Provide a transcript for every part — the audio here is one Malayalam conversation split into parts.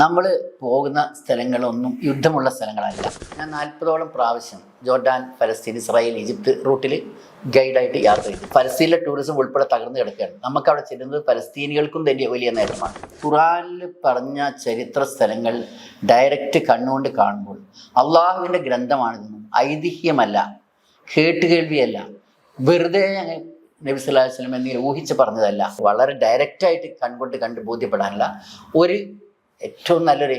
നമ്മൾ പോകുന്ന സ്ഥലങ്ങളൊന്നും യുദ്ധമുള്ള സ്ഥലങ്ങളല്ല. ഞാൻ നാൽപ്പതോളം പ്രാവശ്യം ജോർഡാൻ ഫലസ്തീൻ ഇസ്രായേൽ ഈജിപ്ത് റൂട്ടിൽ ഗൈഡായിട്ട് യാത്ര ചെയ്തു. ഫലസ്തീനിലെ ടൂറിസം ഉൾപ്പെടെ തകർന്നു കിടക്കുകയാണ്. നമുക്ക് അവിടെ ചെല്ലുന്നത് ഫലസ്തീനികൾക്കും തന്നെ വലിയ നേട്ടമാണ്. ഖുറാനിൽ പറഞ്ഞ ചരിത്ര സ്ഥലങ്ങൾ ഡയറക്റ്റ് കണ്ണുകൊണ്ട് കാണുമ്പോൾ അള്ളാഹുവിന്റെ ഗ്രന്ഥമാണിതെന്നും ഐതിഹ്യമല്ല കേട്ടുകേൾവിയല്ല വെറുതെ അങ്ങ് നബി അലൈഹി വസല്ലം എന്തെങ്കിലും ഊഹിച്ച് പറഞ്ഞതല്ല. വളരെ ഡയറക്റ്റായിട്ട് കൺകൊണ്ട് കണ്ട് ബോധ്യപ്പെടാനുള്ള ഒരു ഏറ്റവും നല്ലൊരു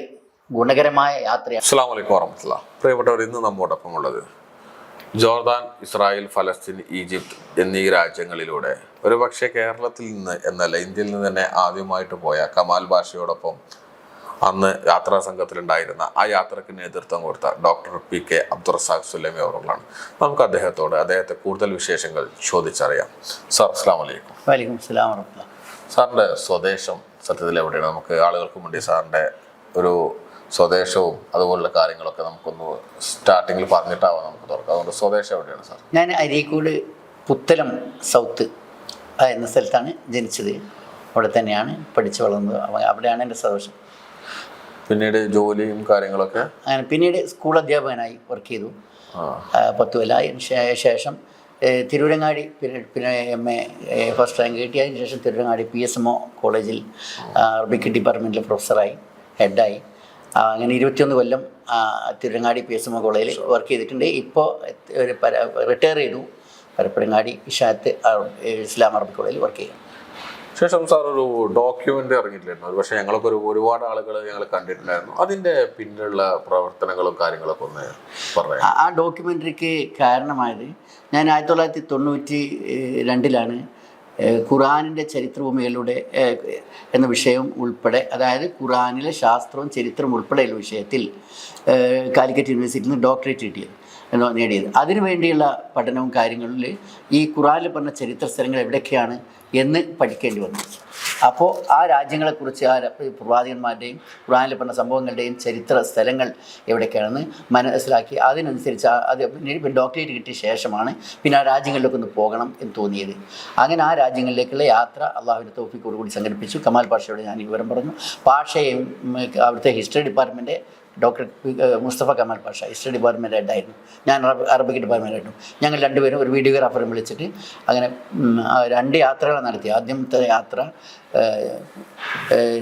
ഗുണകരമായ യാത്രയാണ്. അസ്സാം വലൈക്കും വറഹമത്തുള്ള. പ്രിയപ്പെട്ടവർ ഇന്ന് നമ്മോടൊപ്പം ഉള്ളത് ജോർദാൻ ഇസ്രായേൽ ഫലസ്തീൻ ഈജിപ്ത് എന്നീ രാജ്യങ്ങളിലൂടെ. ഒരുപക്ഷെ കേരളത്തിൽ നിന്ന് എന്നല്ല ഇന്ത്യയിൽ നിന്ന് തന്നെ ആദ്യമായിട്ട് പോയ കമാൽ ഭാഷയോടൊപ്പം അന്ന് യാത്രാ സംഘത്തിലുണ്ടായിരുന്ന ആ യാത്രയ്ക്ക് നേതൃത്വം കൊടുത്ത doctor P K Abdurazak Sullami അവറുകളാണ്. നമുക്ക് അദ്ദേഹത്തോട് അദ്ദേഹത്തെ കൂടുതൽ വിശേഷങ്ങൾ ചോദിച്ചറിയാം. സർ അസ്സാം വലൈക്കും വലൈക്കും സാറിന്റെ സ്വദേശം സത്യത്തിൽ എവിടെയാണ്? നമുക്ക് ആളുകൾക്ക് വേണ്ടി സാറിന്റെ ഒരു സ്വദേശവും അതുപോലുള്ള കാര്യങ്ങളൊക്കെ നമുക്കൊന്ന് സ്റ്റാർട്ടിങ്ങിൽ പറഞ്ഞിട്ടാവാം നമുക്ക് തുറക്കാം. അതുകൊണ്ട് സ്വദേശം എവിടെയാണ് സാർ? ഞാൻ അരീക്കോട് പുത്തലം സൗത്ത് എന്ന സ്ഥലത്താണ് ജനിച്ചത്. അവിടെ തന്നെയാണ് പഠിച്ചു വളർന്നത്. അവിടെയാണ് എന്റെ സ്വദേശം. പിന്നീട് ജോലിയും കാര്യങ്ങളൊക്കെ? അങ്ങനെ പിന്നീട് സ്കൂൾ അധ്യാപകനായി വർക്ക് ചെയ്തു. പത്ത് കൊല്ലം ശേഷം തിരൂരങ്ങാടി പിന്നെ എം എ ഫസ്റ്റ് റാങ്ക് കിട്ടി അതിന് ശേഷം Tirurangadi P S M O കോളേജിൽ അറബിക് ഡിപ്പാർട്ട്മെന്റിൽ പ്രൊഫസറായി ഹെഡായി. അങ്ങനെ ഇരുപത്തിയൊന്ന് കൊല്ലം ആ, Tirurangadi P S M O കോളേജിൽ വർക്ക് ചെയ്തിട്ടുണ്ട്. ഇപ്പോൾ ഒരു റിട്ടയർ ചെയ്തു. പരപ്പരങ്ങാടി ഇഷാത്ത് ഇസ്ലാം അറബിക് കോളേജിൽ വർക്ക് ചെയ്യും ശേഷം സാർ ഒരു ഡോക്യുമെന്റ് ഇറങ്ങിയിട്ടില്ലായിരുന്നു പക്ഷേ ഞങ്ങളൊക്കെ ഒരു ഒരുപാട് ആളുകൾ ഞങ്ങൾ കണ്ടിട്ടുണ്ടായിരുന്നു. അതിന്റെ പിന്നിലുള്ള പ്രവർത്തനങ്ങളും കാര്യങ്ങളൊക്കെ ഒന്ന് പറയാം ആ- ഡോക്യുമെന്ററിക്ക് കാരണമായത് ഞാൻ ആയിരത്തി തൊള്ളായിരത്തി തൊണ്ണൂറ്റി രണ്ടിലാണ് ഖുറാനിന്റെ ചരിത്രഭൂമികളിലൂടെ എന്ന വിഷയം ഉൾപ്പെടെ അതായത് ഖുറാനിലെ ശാസ്ത്രവും ചരിത്രവും ഉൾപ്പെടെയുള്ള വിഷയത്തിൽ കാലിക്കറ്റ് യൂണിവേഴ്സിറ്റിയിൽ നിന്ന് ഡോക്ടറേറ്റ് കിട്ടിയത് നേടിയത്. അതിനു വേണ്ടിയുള്ള പഠനവും കാര്യങ്ങളിൽ ഈ ഖുറാനിൽ പറഞ്ഞ ചരിത്ര സ്ഥലങ്ങൾ എവിടെയൊക്കെയാണ്? എന്ന് പഠിക്കേണ്ടി വന്നു. അപ്പോൾ ആ രാജ്യങ്ങളെക്കുറിച്ച് ആ പ്രവാചകന്മാരുടെയും ഖുറാനിൽ പറഞ്ഞ സംഭവങ്ങളുടെയും ചരിത്ര സ്ഥലങ്ങൾ എവിടെയൊക്കെയാണെന്ന് മനസ്സിലാക്കി. അതിനനുസരിച്ച് അത് പിന്നെ ഡോക്ടറേറ്റ് കിട്ടിയ ശേഷമാണ് പിന്നെ ആ രാജ്യങ്ങളിലൊക്കെ ഒന്ന് പോകണം എന്ന് തോന്നിയത്. അങ്ങനെ ആ രാജ്യങ്ങളിലേക്കുള്ള യാത്ര അള്ളാഹുവിന്റെ തോഫിക്കോട് കൂടി സംഘടിപ്പിച്ചു. കമാൽ പാഷയോട് ഞാൻ വിവരം പറഞ്ഞു. പാഷയും അവിടുത്തെ history department doctor Mustafa Kamal Pasha history department ഹെഡായിരുന്നു ഞാൻ അറബ് അറബിക് ഡിപ്പാർട്ട്മെന്റ് ആയിരുന്നു. ഞങ്ങൾ രണ്ടുപേരും ഒരു വീഡിയോഗ്രാഫറെ വിളിച്ചിട്ട് അങ്ങനെ രണ്ട് യാത്രകൾ നടത്തി. ആദ്യത്തെ യാത്ര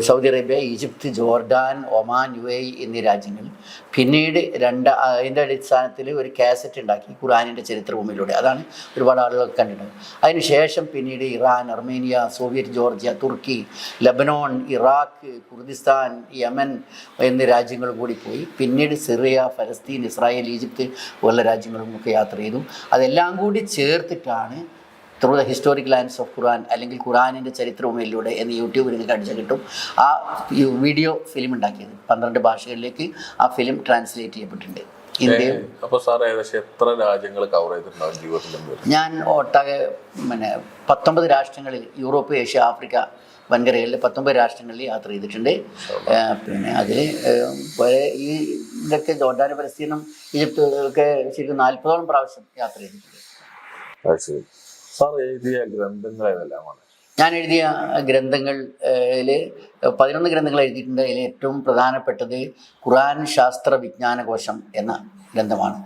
Saudi Arabia Egypt Jordan Oman U A എന്നീ രാജ്യങ്ങൾ. പിന്നീട് രണ്ട് അതിന്റെ അടിസ്ഥാനത്തിൽ ഒരു കാസറ്റ് ഉണ്ടാക്കി ഖുറാനിന്റെ ചരിത്രഭൂമിയിലൂടെ. അതാണ് ഒരുപാട് ആളുകൾ കണ്ടിട്ടുണ്ട് അതിനുശേഷം പിന്നീട് ഇറാൻ അർമേനിയ സോവിയറ്റ് ജോർജിയ തുർക്കി ലബനോൺ ഇറാഖ് കുർദിസ്ഥാൻ യമൻ എന്നീ രാജ്യങ്ങൾ കൂടി പോയി. പിന്നീട് സിറിയ ഫലസ്തീൻ ഇസ്രായേൽ ഈജിപ്ത് പോലുള്ള രാജ്യങ്ങളും ഒക്കെ യാത്ര ചെയ്തു. അതെല്ലാം കൂടി ചേർത്തിട്ടാണ് through the historic lands of Quran അല്ലെങ്കിൽ ഖുറാനിന്റെ ചരിത്രവുമയിലൂടെ എന്ന് യൂട്യൂബിൽ നിങ്ങൾക്ക് അടിച്ചു കിട്ടും. ആ വീഡിയോ ഫിലിം ഉണ്ടാക്കിയത്. പന്ത്രണ്ട് ഭാഷകളിലേക്ക് ആ ഫിലിം ട്രാൻസ്ലേറ്റ് ചെയ്യപ്പെട്ടിട്ടുണ്ട്. ഇന്ത്യയും അപ്പൊ സാർ ഏകദേശം എത്ര രാജ്യങ്ങൾ കവർ ചെയ്തിട്ടുണ്ടാവും ജീവിതത്തിൽ ഞാൻ ഒട്ടാകെ പിന്നെ പത്തൊമ്പത് രാഷ്ട്രങ്ങളിൽ യൂറോപ്പ് ഏഷ്യ ആഫ്രിക്ക വൻകരകളിൽ പത്തൊമ്പത് രാഷ്ട്രങ്ങളിൽ യാത്ര ചെയ്തിട്ടുണ്ട്. പിന്നെ അതിൽ ഈ ഇതൊക്കെ ജോർഡാൻ പലസ്തീനും ഈജിപ്ത് ഒക്കെ ശരിക്കും നാൽപ്പതോളം പ്രാവശ്യം യാത്ര ചെയ്തിട്ടുണ്ട്. അത് ശരി. സാർ എഴുതിയ ഗ്രന്ഥങ്ങൾ ഏതെല്ലാമാണ് ഞാൻ എഴുതിയ ഗ്രന്ഥങ്ങളിൽ പതിനൊന്ന് ഗ്രന്ഥങ്ങൾ എഴുതിയിട്ടുണ്ട്. അതിൽ ഏറ്റവും പ്രധാനപ്പെട്ടത് ഖുറാൻ ശാസ്ത്ര വിജ്ഞാനകോശം എന്ന ഗ്രന്ഥമാണ്.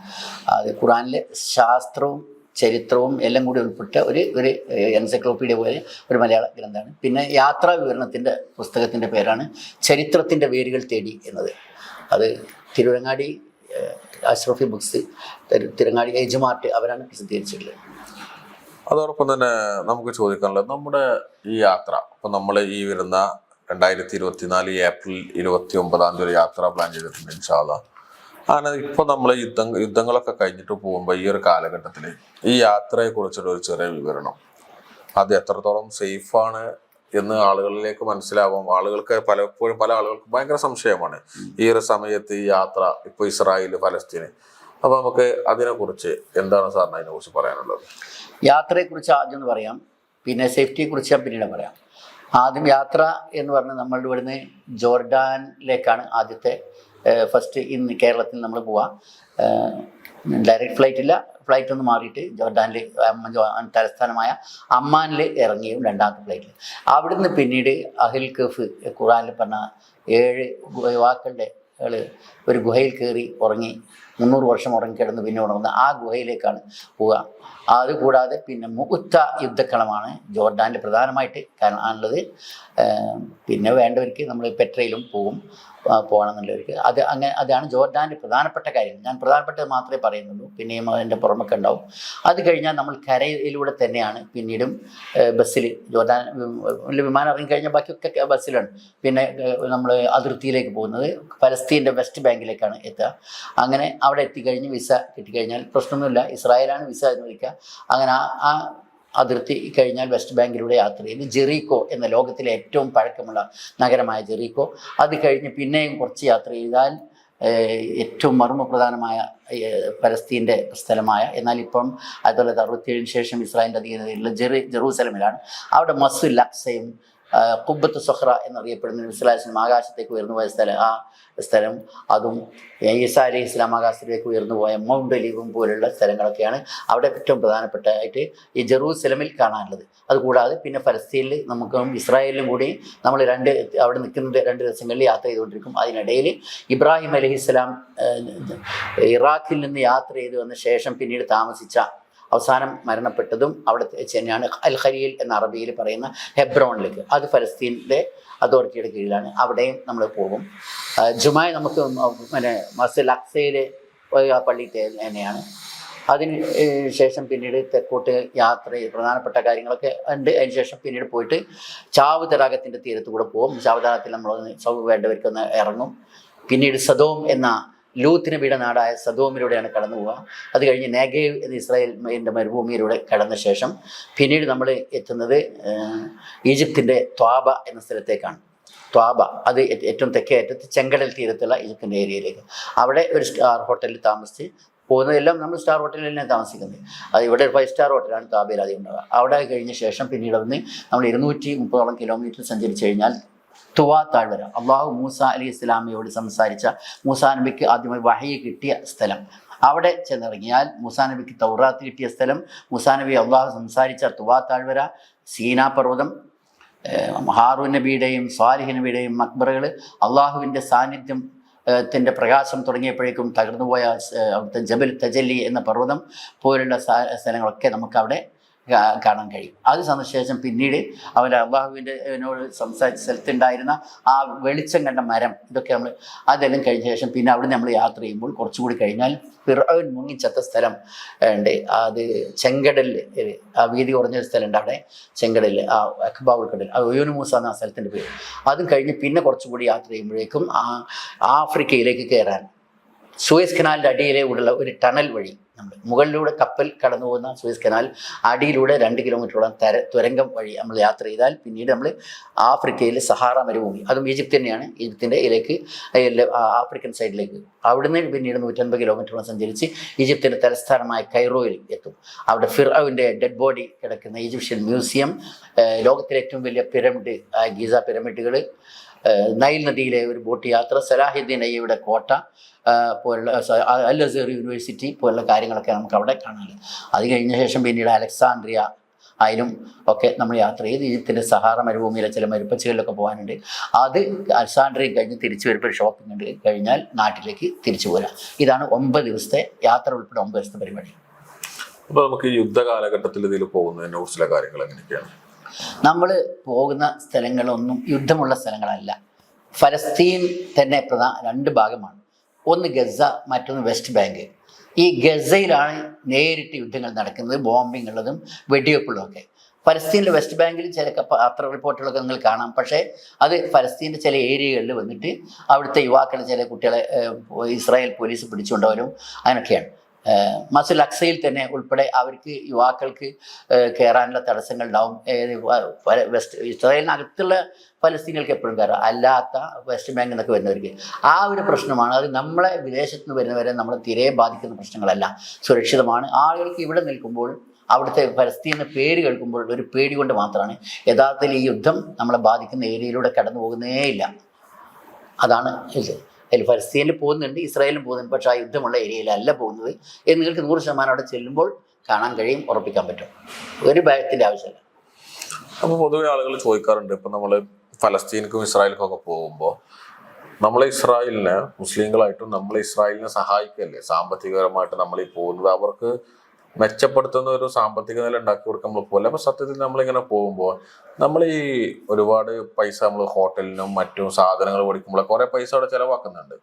അത് ഖുറാനിലെ ശാസ്ത്രവും ചരിത്രവും എല്ലാം കൂടി ഉൾപ്പെട്ട ഒരു ഒരു എൻസൈക്ലോപ്പീഡിയ പോലെ ഒരു മലയാള ഗ്രന്ഥമാണ്. പിന്നെ യാത്രാ വിവരണത്തിന്റെ പുസ്തകത്തിന്റെ പേരാണ് ചരിത്രത്തിന്റെ വേരുകൾ തേടി എന്നത്. അത് തിരുവരങ്ങാടി അഷ്റഫി ബുക്സ് തിരു- തിരുവങ്ങാടി ഏജുമാർട്ട് അവരാണ് പ്രസിദ്ധീകരിച്ചിട്ടുള്ളത്. അതോടൊപ്പം തന്നെ നമുക്ക് ചോദിക്കാനുള്ളത് നമ്മുടെ ഈ യാത്ര ഇപ്പം നമ്മൾ ഈ വരുന്ന രണ്ടായിരത്തി ഇരുപത്തിനാല് ഏപ്രിൽ ഇരുപത്തി ഒമ്പതാം തീയതി യാത്ര പ്ലാൻ ചെയ്തിട്ടുണ്ട് ഇൻഷാല്ല അങ്ങനെ ഇപ്പൊ നമ്മൾ യുദ്ധം യുദ്ധങ്ങളൊക്കെ കഴിഞ്ഞിട്ട് പോകുമ്പോൾ ഈ ഒരു കാലഘട്ടത്തിൽ ഈ യാത്രയെ ഒരു ചെറിയ വിവരണം. അത് എത്രത്തോളം സേഫാണ് എന്ന് ആളുകളിലേക്ക് മനസ്സിലാവാം. ആളുകൾക്ക് പലപ്പോഴും പല ആളുകൾക്ക് ഭയങ്കര സംശയമാണ് ഈ ഒരു സമയത്ത് ഈ യാത്ര ഇപ്പൊ ഇസ്രായേൽ ഫലസ്തീന്. അപ്പൊ നമുക്ക് അതിനെക്കുറിച്ച് എന്താണ് സാറിന് അതിനെക്കുറിച്ച് പറയാനുള്ളത്? യാത്രയെക്കുറിച്ച് ആദ്യം ഒന്ന് പറയാം. പിന്നെ സേഫ്റ്റിയെക്കുറിച്ച് ഞാൻ പിന്നീട് പറയാം. ആദ്യം യാത്ര എന്ന് പറഞ്ഞാൽ നമ്മളുടെ ഇവിടുന്ന് ജോർഡാനിലേക്കാണ് ആദ്യത്തെ ഫസ്റ്റ് ഇന്ന് കേരളത്തിൽ നമ്മൾ പോവാം. ഡയറക്റ്റ് ഫ്ലൈറ്റ് ഇല്ല. ഫ്ലൈറ്റ് ഒന്ന് മാറിയിട്ട് ജോർഡാനിൽ തലസ്ഥാനമായ അമ്മാനിൽ ഇറങ്ങിയും രണ്ടാമത്തെ ഫ്ലൈറ്റിൽ അവിടുന്ന് പിന്നീട് അഹിൽ കഫ് ഖുറാനിൽ പറഞ്ഞ ഏഴ് യുവാക്കളുടെ ഒരു ഗുഹയിൽ കയറി ഉറങ്ങി മുന്നൂറ് വർഷം ഉറങ്ങിക്കിടന്ന് പിന്നെ ഉണർന്ന് ആ ഗുഹയിലേക്കാണ് പോവുക. അതുകൂടാതെ പിന്നെ മുഹുത്ത യുദ്ധക്കളമാണ് ജോർഡാനിൽ പ്രധാനമായിട്ട് കാണാനുള്ളത്. പിന്നെ വേണ്ടവർക്ക് നമ്മൾ പെട്രയിലും പോവും പോകണമെന്നുള്ളവർക്ക്. അത് അങ്ങനെ അതാണ് ജോർഡാന്റെ പ്രധാനപ്പെട്ട കാര്യം. ഞാൻ പ്രധാനപ്പെട്ടത് മാത്രമേ പറയുന്നുള്ളൂ. പിന്നെയും അതിന്റെ പുറമൊക്കെ ഉണ്ടാവും. അത് കഴിഞ്ഞാൽ നമ്മൾ കരയിലൂടെ തന്നെയാണ് പിന്നീടും ബസ്സിൽ ജോർഡാൻ വിമാനം ഇറങ്ങി കഴിഞ്ഞാൽ ബാക്കിയൊക്കെ ബസ്സിലാണ്. പിന്നെ നമ്മൾ അതിർത്തിയിലേക്ക് പോകുന്നത്. പലസ്തീന്റെ വെസ്റ്റ് ബാങ്കിലേക്കാണ് എത്തുക. അങ്ങനെ അവിടെ എത്തിക്കഴിഞ്ഞ് വിസ കിട്ടിക്കഴിഞ്ഞാൽ പ്രശ്നമൊന്നുമില്ല. ഇസ്രായേലാണ് വിസ അനുവദിക്കുക അങ്ങനെ ആ അതിർത്തി കഴിഞ്ഞാൽ വെസ്റ്റ് ബാങ്കിലൂടെ യാത്ര ചെയ്ത് ജെറീക്കോ എന്ന ലോകത്തിലെ ഏറ്റവും പഴക്കമുള്ള നഗരമായ ജെറീക്കോ. അത് കഴിഞ്ഞ് പിന്നെയും കുറച്ച് യാത്ര ചെയ്താൽ ഏറ്റവും മർമ്മപ്രധാനമായ പലസ്തീന്റെ സ്ഥലമായ എന്നാൽ ഇപ്പം ആയിരത്തി തൊള്ളായിരത്തി അറുപത്തിയേഴിന് ശേഷം ഇസ്രായേലിന്റെ അധികാരത്തിലുള്ള ജെറി ജെറൂസലമിലാണ്. അവിടെ മസ്സുൽ അക്സയും കുബത്ത് സൊഹ്റ എന്നറിയപ്പെടുന്ന ഇസ്ലാസിനും ആകാശത്തേക്ക് ഉയർന്നു പോയ സ്ഥലം. ആ സ്ഥലം. അതും ഈസ അലി ഇസ്ലാം ആകാശത്തിലേക്ക് ഉയർന്നു പോയ മൗണ്ട് ഒലീവും പോലുള്ള സ്ഥലങ്ങളൊക്കെയാണ് അവിടെ ഏറ്റവും പ്രധാനപ്പെട്ടതായിട്ട് ഈ ജെറൂസലമിൽ കാണാനുള്ളത്. അതുകൂടാതെ പിന്നെ ഫലസ്തീനിൽ നമുക്കും ഇസ്രായേലിലും കൂടി നമ്മൾ രണ്ട് അവിടെ നിൽക്കുന്ന രണ്ട് ദിവസങ്ങളിൽ യാത്ര ചെയ്തുകൊണ്ടിരിക്കും. അതിനിടയിൽ ഇബ്രാഹിം അലഹി ഇസ്ലാം ഇറാഖിൽ നിന്ന് യാത്ര ചെയ്തു വന്ന ശേഷം പിന്നീട് താമസിച്ച അവസാനം മരണപ്പെട്ടതും അവിടെ തന്നെയാണ് അൽ ഖലീൽ എന്ന അറബിയിൽ പറയുന്ന ഹെബ്രോണിലേക്ക്. അത് ഫലസ്തീനിലെ അതോറിറ്റിയുടെ കീഴിലാണ്. അവിടെയും നമ്മൾ പോകും. ജുമായ നമുക്ക് പിന്നെ മസ്ജിദ് അക്സയിലെ പള്ളി തന്നെയാണ്. അതിന് ശേഷം പിന്നീട് തെക്കോട്ട് യാത്ര പ്രധാനപ്പെട്ട കാര്യങ്ങളൊക്കെ ഉണ്ട്. അതിന് ശേഷം പിന്നീട് പോയിട്ട് ചാവ് തടാകത്തിന്റെ തീരത്ത് കൂടെ പോകും. ചാവ് തടാകത്തിൽ നമ്മൾ സൗ വേണ്ടവർക്കൊന്ന് ഇറങ്ങും. പിന്നീട് സദോം എന്ന ലൂത്തിന് വീട നാടായ സദോമിലൂടെയാണ് കടന്നു പോവുക. അത് കഴിഞ്ഞ് നേഗേവ് എന്ന ഇസ്രായേലിന്റെ മരുഭൂമിയിലൂടെ കടന്ന ശേഷം പിന്നീട് നമ്മൾ എത്തുന്നത് ഈജിപ്തിന്റെ ത്വാബ എന്ന സ്ഥലത്തേക്കാണ്. ത്വാബ അത് ഏറ്റവും തെക്കേ അറ്റത്ത് ചെങ്കടൽ തീരത്തുള്ള ഈജിപ്തിന്റെ ഏരിയയിലേക്ക്. അവിടെ ഒരു സ്റ്റാർ ഹോട്ടലിൽ താമസിച്ച് പോകുന്നതെല്ലാം നമ്മൾ സ്റ്റാർ ഹോട്ടലിൽ തന്നെ താമസിക്കുന്നത്. അത് ഇവിടെ ഒരു ഫൈവ് സ്റ്റാർ ഹോട്ടലാണ് താബയിൽ അധികം ഉണ്ടാവുക. അവിടെ കഴിഞ്ഞ ശേഷം പിന്നീട് അവിടുന്ന് നമ്മൾ ഇരുന്നൂറ്റി മുപ്പതോളം കിലോമീറ്റർ സഞ്ചരിച്ച് കഴിഞ്ഞാൽ തുവാ താഴ്വര അള്ളാഹു മൂസ അലി ഇസ്ലാമിയോട് സംസാരിച്ച മൂസാ നബിക്ക് ആദ്യമായി വഹയെ കിട്ടിയ സ്ഥലം. അവിടെ ചെന്നിറങ്ങിയാൽ മൂസാ നബിക്ക് തൗറാത്ത് കിട്ടിയ സ്ഥലം. മൂസാ നബി അള്ളാഹു സംസാരിച്ച തുവാ താഴ്വര സീനാ പർവതം ഹാറു നബിയുടെയും സ്വാലിഹ് നബിയുടെയും മക്ബറുകൾ അള്ളാഹുവിന്റെ സാന്നിധ്യം ത്തിന്റെ പ്രകാശം തുടങ്ങിയപ്പോഴേക്കും തകർന്നുപോയ അവിടുത്തെ ജബൽ തജല്ലി എന്ന പർവതം പോലുള്ള സ്ഥ- സ്ഥലങ്ങളൊക്കെ നമുക്കവിടെ കാ- കാണാൻ കഴിയും. അത് സന്ദർശിച്ച പിന്നീട് അവർ അള്ളാഹുവിന്റെ എന്നോട് സംസാരിച്ച സ്ഥലത്തുണ്ടായിരുന്ന ആ വെളിച്ചം കണ്ട മരം ഇതൊക്കെ നമ്മൾ അതെല്ലാം കഴിഞ്ഞ ശേഷം പിന്നെ അവിടെ നമ്മൾ യാത്ര ചെയ്യുമ്പോൾ കുറച്ചുകൂടി കഴിഞ്ഞാൽ പിറവൻ മുങ്ങിച്ചത്ത സ്ഥലം ഉണ്ട്. അത് ചെങ്കടലിൽ ആ വീതി കുറഞ്ഞൊരു സ്ഥലമുണ്ട് അവിടെ ചെങ്കടലിൽ ആ അഖബാവുൽ കടൽ. ആ ഒയൂനുമൂസ എന്ന ആ സ്ഥലത്തിന്റെ പേര്. അതും കഴിഞ്ഞ് പിന്നെ കുറച്ചുകൂടി യാത്ര ചെയ്യുമ്പോഴേക്കും ആ ആഫ്രിക്കയിലേക്ക് കയറാൻ സൂയസ് കനാലിന്റെ അടിയിലെ ഉള്ള ഒരു ടണൽ വഴി നമ്മൾ മുകളിലൂടെ കപ്പൽ കടന്നു പോകുന്ന സൂയസ് കനാൽ അടിയിലൂടെ രണ്ട് കിലോമീറ്ററോളം തര തുരങ്കം വഴി നമ്മൾ യാത്ര ചെയ്താൽ പിന്നീട് നമ്മൾ ആഫ്രിക്കയിലെ സഹാറ മരുഭൂമി അതും ഈജിപ്ത് തന്നെയാണ്. ഈജിപ്തിന്റെ ഇതിലേക്ക് ആഫ്രിക്കൻ സൈഡിലേക്ക്. അവിടുന്ന് പിന്നീട് നൂറ്റൻപത് കിലോമീറ്ററോളം സഞ്ചരിച്ച് ഈജിപ്തിന്റെ തലസ്ഥാനമായ കൈറോയിൽ എത്തും. അവിടെ ഫിർഔവിന്റെ ഡെഡ് ബോഡി കിടക്കുന്ന ഈജിപ്ഷ്യൻ മ്യൂസിയം ലോകത്തിലെ ഏറ്റവും വലിയ പിരമിഡ് ഗീസ പിരമിഡുകൾ നൈൽ നദിയിലെ ഒരു ബോട്ട് യാത്ര സലാഹുദ്ദീൻ അയ്യയുടെ കോട്ട പോലുള്ള അൽ അസർ യൂണിവേഴ്സിറ്റി പോലുള്ള കാര്യങ്ങളൊക്കെ നമുക്ക് അവിടെ കാണാൻ അത് കഴിഞ്ഞ ശേഷം പിന്നീട് അലക്സാണ്ട്രിയ ആയാലും ഒക്കെ നമ്മൾ യാത്ര ചെയ്ത് ഈജിപ്തിന്റെ സഹാറ മരുഭൂമിയിലെ ചില മരുപ്പച്ചുകളിലൊക്കെ പോകാനുണ്ട്. അത് അലക്സാണ്ട്രിയ കഴിഞ്ഞ് തിരിച്ചു വരുമ്പോൾ ഷോപ്പിംഗ് ഉണ്ട്. കഴിഞ്ഞാൽ നാട്ടിലേക്ക് തിരിച്ചു പോരാം. ഇതാണ് ഒമ്പത് ദിവസത്തെ യാത്ര ഉൾപ്പെടെ ഒമ്പത് ദിവസത്തെ പരിപാടി. അപ്പൊ നമുക്ക് യുദ്ധ കാലഘട്ടത്തിൽ ഇതിൽ പോകുന്നതിനെ കുറിച്ചുള്ള കാര്യങ്ങൾ എങ്ങനെയൊക്കെയാണ്? നമ്മൾ പോകുന്ന സ്ഥലങ്ങളൊന്നും യുദ്ധമുള്ള സ്ഥലങ്ങളല്ല. ഫലസ്തീൻ തന്നെ പ്രധാന രണ്ട് ഭാഗമാണ്. ഒന്ന് ഗസ മറ്റൊന്ന് വെസ്റ്റ് ബാങ്ക്. ഈ ഗസയിലാണ് നേരിട്ട് യുദ്ധങ്ങൾ നടക്കുന്നത് ബോംബിംഗ് ഉള്ളതും വെടിവെപ്പുള്ളതൊക്കെ. ഫലസ്തീനിലെ വെസ്റ്റ് ബാങ്കിൽ ചില പത്ര റിപ്പോർട്ടുകളൊക്കെ നിങ്ങൾ കാണാം. പക്ഷേ അത് ഫലസ്തീന്റെ ചില ഏരിയകളിൽ വന്നിട്ട് അവിടുത്തെ യുവാക്കളെ ചില കുട്ടികളെ ഇസ്രായേൽ പോലീസ് പിടിച്ചുകൊണ്ടവരും. അങ്ങനെയൊക്കെയാണ് മസുൽ അക്സയിൽ തന്നെ ഉൾപ്പെടെ അവർക്ക് യുവാക്കൾക്ക് കയറാനുള്ള തടസ്സങ്ങൾ ഉണ്ടാവും വെസ്റ്റ് ഇസ്രായേലിനകത്തുള്ള ഫലസ്തീനികൾക്ക് എപ്പോഴും കയറാം അല്ലാത്ത വെസ്റ്റ് ബാങ്കിൽ നിന്നൊക്കെ വരുന്നവർക്ക്. ആ ഒരു പ്രശ്നമാണ്. അത് നമ്മളെ വിദേശത്ത് നിന്ന് വരുന്നവരെ നമ്മളെ തീരെ ബാധിക്കുന്ന പ്രശ്നങ്ങളല്ല. സുരക്ഷിതമാണ്. ആളുകൾക്ക് ഇവിടെ നിൽക്കുമ്പോൾ അവിടുത്തെ പലസ്തീൻ പേര് കേൾക്കുമ്പോൾ ഒരു പേടി കൊണ്ട് മാത്രമാണ്. യഥാർത്ഥത്തിൽ ഈ യുദ്ധം നമ്മളെ ബാധിക്കുന്ന ഏരിയയിലൂടെ കടന്നു പോകുന്നേ ഇല്ല അതാണ് ഇത്. അതിൽ ഫലസ്തീനിൽ പോകുന്നുണ്ട് ഇസ്രായേലും പോകുന്നുണ്ട്. പക്ഷേ ആ യുദ്ധമുള്ള ഏരിയയിലല്ല പോകുന്നത്. എന്ന് നിങ്ങൾക്ക് നൂറ് ശതമാനം അവിടെ ചെല്ലുമ്പോൾ കാണാൻ കഴിയും ഉറപ്പിക്കാൻ പറ്റും. ഒരു ഭയത്തിന്റെ ആവശ്യമില്ല. അപ്പോൾ പൊതുവെ ആളുകൾ ചോദിക്കാറുണ്ട് ഇപ്പം നമ്മൾ ഫലസ്തീനിക്കും ഇസ്രായേലിക്കും ഒക്കെ പോകുമ്പോൾ നമ്മൾ ഇസ്രായേലിന് മുസ്ലിങ്ങളായിട്ടും നമ്മൾ ഇസ്രായേലിനെ സഹായിക്കല്ലേ? സാമ്പത്തികപരമായിട്ട് നമ്മൾ ഈ പോകുന്നത്. അവർക്ക് മെച്ചപ്പെടുത്തുന്ന ഒരു സാമ്പത്തിക നില ഉണ്ടാക്കി കൊടുക്കാൻ നമ്മൾ പോലെ അപ്പൊ സത്യത്തിൽ നമ്മളിങ്ങനെ പോകുമ്പോൾ നമ്മൾ ഈ ഒരുപാട് പൈസ നമ്മൾ ഹോട്ടലിനും മറ്റും സാധനങ്ങൾ മേടിക്കുമ്പോൾ കുറെ പൈസ അവിടെ ചെലവാക്കുന്നുണ്ട്.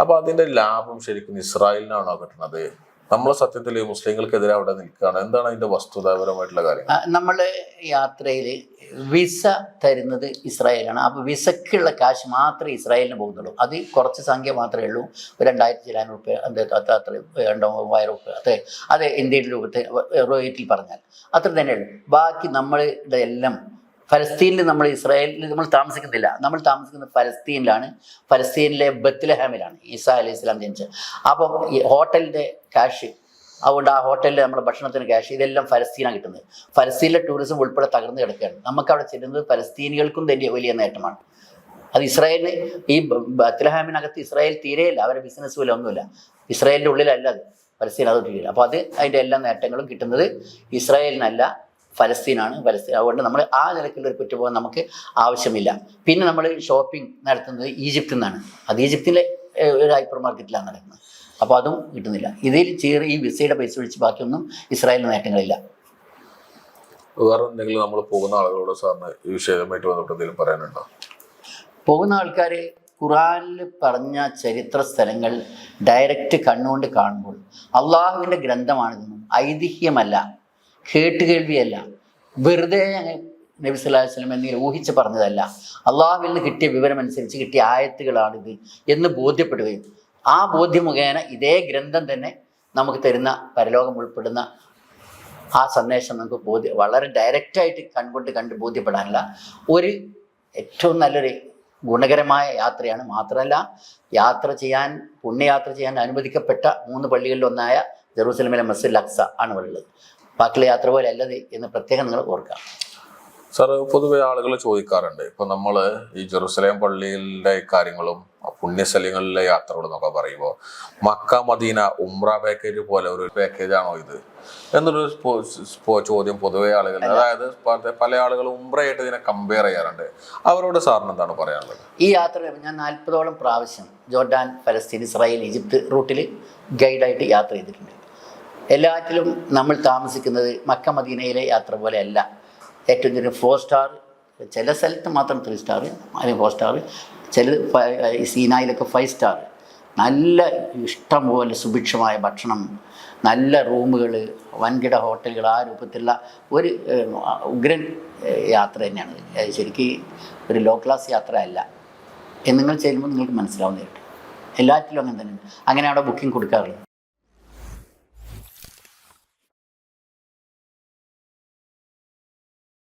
അപ്പൊ അതിന്റെ ലാഭം ശരിക്കും ഇസ്രായേലിനാണോ കിട്ടുന്നത്? നമ്മൾ സത്യത്തിൽ മുസ്ലിങ്ങൾക്കെതിരെ അവിടെ നിൽക്കുകയാണ്. എന്താണ് അതിന്റെ വസ്തുതാപരമായിട്ടുള്ള കാര്യം? നമ്മൾ യാത്രയിൽ വിസ തരുന്നത് ഇസ്രായേലാണ്. അപ്പോൾ വിസക്കുള്ള കാശ് മാത്രമേ ഇസ്രായേലിന് പോകുന്നുള്ളൂ. അത് കുറച്ച് സംഖ്യ മാത്രമേ ഉള്ളൂ. രണ്ടായിരത്തി ചിലാൻ റുപ്യ അത് അത്ര അത്ര രണ്ടോ മൂവായിരം റുപ്യ അതെ അത് ഇന്ത്യയുടെ രൂപത്തിൽ റേറ്റിൽ പറഞ്ഞാൽ അത്ര തന്നെ ഉള്ളൂ. ബാക്കി നമ്മളുടെ എല്ലാം ഫലസ്തീനിൽ നമ്മൾ ഇസ്രായേലിൽ നമ്മൾ താമസിക്കുന്നില്ല. നമ്മൾ താമസിക്കുന്നത് ഫലസ്തീനിലാണ്. ഫലസ്തീനിലെ ബത്ലഹാമിലാണ് ഈസാ അലൈഹി ഇസ്ലാം ജനിച്ചത്. അപ്പം ഈ ഹോട്ടലിന്റെ ക്യാഷ് അതുകൊണ്ട് ആ ഹോട്ടലിൽ നമ്മുടെ ഭക്ഷണത്തിന് ക്യാഷ് ഇതെല്ലാം ഫലസ്തീനാണ് കിട്ടുന്നത്. ഫലസ്തീനിലെ ടൂറിസം ഉൾപ്പെടെ തകർന്നു കിടക്കുകയാണ്. നമുക്ക് അവിടെ ചെല്ലുന്നത് ഫലസ്തീനികൾക്കും തന്നെ വലിയ നേട്ടമാണ്. അത് ഇസ്രായേലിന് ഈ ബത്ലഹാമിനകത്ത് ഇസ്രായേൽ തീരെയില്ല. അവരുടെ ബിസിനസ് പോലും ഒന്നുമില്ല. ഇസ്രായേലിന്റെ ഉള്ളിലല്ല അത്. ഫലസ്തീൻ അത് തീരെ അപ്പോൾ അത് അതിന്റെ എല്ലാ നേട്ടങ്ങളും കിട്ടുന്നത് ഇസ്രായേലിനല്ല ഫലസ്തീനാണ് ഫലസ്തീൻ. അതുകൊണ്ട് നമ്മൾ ആ നിലയ്ക്കുള്ള ഒരു കുറ്റബോധം നമുക്ക് ആവശ്യമില്ല. പിന്നെ നമ്മൾ ഷോപ്പിംഗ് നടത്തുന്നത് ഈജിപ്തിൽ നിന്നാണ്. അത് ഈജിപ്തിലെ ഒരു ഹൈപ്പർ മാർക്കറ്റിലാണ് നടക്കുന്നത്. അപ്പോൾ അതും കിട്ടുന്നില്ല. ഇതിൽ ചെറിയ ഈ വിസയുടെ പൈസ ഒഴിച്ച് ബാക്കിയൊന്നും ഇസ്രായേലിന് നേട്ടങ്ങളില്ല. വേറെ എന്തെങ്കിലും നമ്മൾ പോകുന്ന ആളുകളോട് സാറിന് ഈ വിഷയവുമായിട്ട് ബന്ധപ്പെട്ട് എന്തെങ്കിലും പറയാനുണ്ടോ? പോകുന്ന ആൾക്കാർ ഖുറാനിൽ പറഞ്ഞ ചരിത്ര സ്ഥലങ്ങൾ ഡയറക്റ്റ് കണ്ണുകൊണ്ട് കാണുമ്പോൾ അള്ളാഹുവിന്റെ ഗ്രന്ഥമാണിതെന്നും ഐതിഹ്യമല്ല. കേട്ടുകേൾവിയല്ല. വെറുതെ നബി സല്ലല്ലാഹു അലൈഹി വസല്ലം എന്തെങ്കിലും ഊഹിച്ച് പറഞ്ഞതല്ല. അള്ളാഹുവിൽ നിന്ന് കിട്ടിയ വിവരം അനുസരിച്ച് കിട്ടിയ ആയത്തുകളാണിത് എന്ന് ബോധ്യപ്പെടുകയും ആ ബോധ്യം മുഖേന ഇതേ ഗ്രന്ഥം തന്നെ നമുക്ക് തരുന്ന പരലോകം ഉൾപ്പെടുന്ന ആ സന്ദേശം നമുക്ക് ബോധ്യ വളരെ ഡയറക്റ്റായിട്ട് കൺകൊണ്ട് കണ്ട് ബോധ്യപ്പെടാനില്ല. ഒരു ഏറ്റവും നല്ലൊരു ഗുണകരമായ യാത്രയാണ് മാത്രമല്ല യാത്ര ചെയ്യാൻ പുണ്യയാത്ര ചെയ്യാൻ അനുവദിക്കപ്പെട്ട മൂന്ന് പള്ളികളിലൊന്നായ ജെറൂസലമിലെ മസ്ജിദ് അക്സ ആണ് ഉള്ളത്. ബാക്കിയുള്ള യാത്ര പോലെ അല്ലത് എന്ന് പ്രത്യേകം നിങ്ങൾ ഓർക്കുക. സാർ പൊതുവെ ആളുകൾ ചോദിക്കാറുണ്ട്. ഇപ്പൊ നമ്മൾ ഈ ജെറുസലേം പള്ളിയിലെ കാര്യങ്ങളും പുണ്യസ്ഥലങ്ങളിലെ യാത്രകളും എന്നൊക്കെ പറയുമ്പോൾ മക്ക മദീന ഉംറ പാക്കേജ് പോലെ ഒരു പാക്കേജ് ആണോ ഇത്? എന്നൊരു ചോദ്യം പൊതുവെ ആളുകൾ അതായത് പല- പല ആളുകളും ഉംറയായിട്ട് ഇതിനെ കമ്പയർ ചെയ്യാറുണ്ട്. അവരോട് സാറിന് എന്താണ് പറയാനുള്ളത്? ഈ യാത്ര ഞാൻ നാൽപ്പതോളം പ്രാവശ്യം ജോർഡാൻ ഫലസ്തീൻ ഇസ്രായേൽ ഈജിപ്ത് റൂട്ടിൽ ഗൈഡായിട്ട് യാത്ര ചെയ്തിട്ടുണ്ട്. എല്ലാറ്റിലും നമ്മൾ താമസിക്കുന്നത് മക്ക മദീനയിലെ യാത്ര പോലെയല്ല. ഏറ്റവും ചെറിയ ഫോർ സ്റ്റാർ ചില സ്ഥലത്ത് മാത്രം ത്രീ സ്റ്റാർ അല്ലെങ്കിൽ ഫോർ സ്റ്റാർ ചില സീനായിലൊക്കെ ഫൈവ് സ്റ്റാർ നല്ല ഇഷ്ടം പോലെ സുഭിക്ഷമായ ഭക്ഷണം നല്ല റൂമുകൾ വൻകിട ഹോട്ടലുകൾ ആ രൂപത്തിലുള്ള ഒരു ഉഗ്രൻ യാത്ര തന്നെയാണ്. ശരിക്കും ഒരു ലോ ക്ലാസ് യാത്രയല്ല. അല്ല എന്ന് നിങ്ങൾ ചെല്ലുമ്പോൾ നിങ്ങൾക്ക് മനസ്സിലാവുന്നതായിട്ട്. എല്ലാറ്റിലും അങ്ങനെ തന്നെ. അങ്ങനെ അവിടെ ബുക്കിംഗ് കൊടുക്കാറുള്ളത്